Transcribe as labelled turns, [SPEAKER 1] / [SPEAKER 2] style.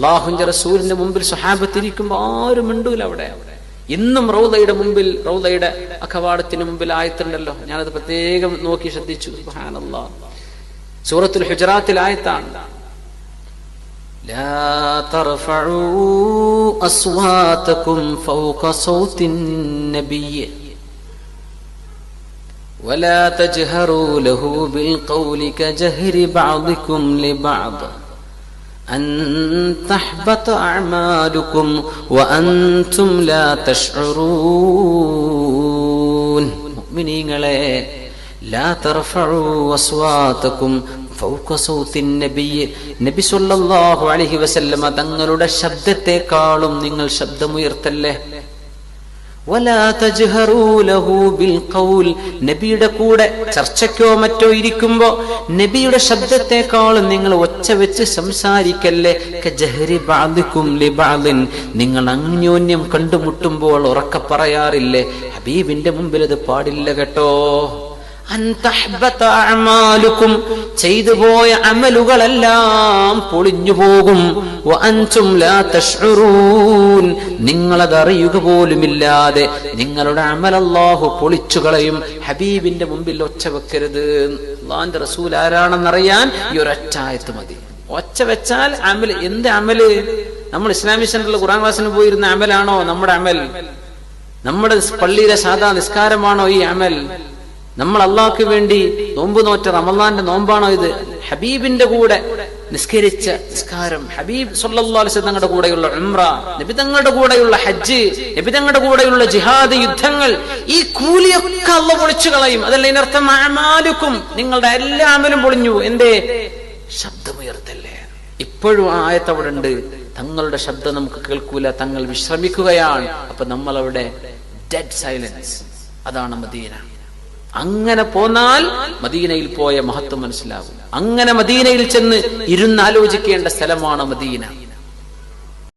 [SPEAKER 1] അള്ളാഹുന്റെ റസൂലിന്റെ മുമ്പിൽ സ്വഹാബത്തിരിക്കുമ്പോ ആരും മിണ്ടൂല അവിടെ ഇന്നും റൗദയുടെ മുമ്പിൽ റൗദയുടെ ആ കവാടത്തിന് മുമ്പിൽ ആയത്തുണ്ടല്ലോ ഞാനത് പ്രത്യേകം നോക്കി ശ്രദ്ധിച്ചു സുബ്ഹാനല്ലാ സൂറത്തുൽ ഹുജറാത്തിൽ ആയത്താണ് لا ترفعوا أصواتكم فوق صوت النبي ولا تجهروا له بالقول كجهر بعضكم لبعض أن تحبط أعمالكم وأنتم لا تشعرون مؤمنين لا ترفعوا أصواتكم ഫൗക സൗത്തിൻ നബിയെ നബി സല്ലല്ലാഹു അലൈഹി വസല്ലമ തങ്ങളുടെ ശബ്ദത്തെക്കാളും നിങ്ങൾ ശബ്ദമുയർത്തല്ലേ നബിയുടെ കൂടെ ചർച്ചയ്ക്കോ മറ്റോ ഇരിക്കുമ്പോ നബിയുടെ ശബ്ദത്തെക്കാളും നിങ്ങൾ ഒച്ച വെച്ച് സംസാരിക്കല്ലേ? നിങ്ങൾ അന്യോന്യം കണ്ടുമുട്ടുമ്പോൾ ഉറക്ക പറയാറില്ലേ? ഹബീബിന്റെ മുമ്പിൽ അത് പാടില്ല കേട്ടോ. അന്തഹ്ബതഅമാലുക്കും ചെയ്തു പോയ അമലുകളെല്ലാം പൊളിഞ്ഞു പോകും. നിങ്ങളതറിയുക പോലുമില്ലാതെ നിങ്ങളുടെ അമലല്ലാഹു പൊളിച്ചു കളയും. ഹബീബിന്റെ മുമ്പിൽ ഒച്ച വെക്കരുത്. അള്ളാന്റെ റസൂൽ ആരാണെന്നറിയാൻ ഈ ഒരൊറ്റായത് മതി. ഒച്ച വെച്ചാൽ അമൽ എന്ത് അമൽ? നമ്മൾ ഇസ്ലാമിക് സെന്ററിൽ ഖുറാൻ ക്ലാസ്സിന് പോയിരുന്ന അമലാണോ നമ്മുടെ അമൽ? നമ്മുടെ പള്ളിയിലെ സാധാ നിസ്കാരമാണോ ഈ അമൽ? നമ്മൾ അള്ളാഹ്ക്ക് വേണ്ടി നോമ്പ് നോറ്റ റമലാന്റെ നോമ്പാണോ ഇത്? ഹബീബിന്റെ കൂടെ നിസ്കരിച്ച നിസ്കാരം. ഹബീബ് സല്ലല്ലാഹു തങ്ങളുടെ കൂടെയുള്ള ഉംറ നബി തങ്ങളുടെ കൂടെയുള്ള ഹജ്ജ് നബി തങ്ങളുടെ കൂടെയുള്ള ജിഹാദ് യുദ്ധങ്ങൾ ഈ കൂലിയൊക്കെ അള്ള പൊളിച്ചു കളയും. അതല്ല ഇതിനർത്ഥം അമാലുക്കും നിങ്ങളുടെ എല്ലാ അമലും പൊളിഞ്ഞു. എന്തേ? ശബ്ദമുയർത്തല്ലേ? ഇപ്പോഴും ആ ആയത്ത് അവിടെ ഉണ്ട്. തങ്ങളുടെ ശബ്ദം നമുക്ക് കേൾക്കൂല തങ്ങൾ വിശ്രമിക്കുകയാണ്. അപ്പൊ നമ്മൾ അവിടെ ഡെഡ് സൈലൻസ് അതാണ് മദീന. അങ്ങനെ പോന്നാൽ മദീനയിൽ പോയ മഹത്വം മനസ്സിലാകും. അങ്ങനെ മദീനയിൽ ചെന്ന് ഇരുന്നാലോചിക്കേണ്ട സ്ഥലമാണ് മദീന.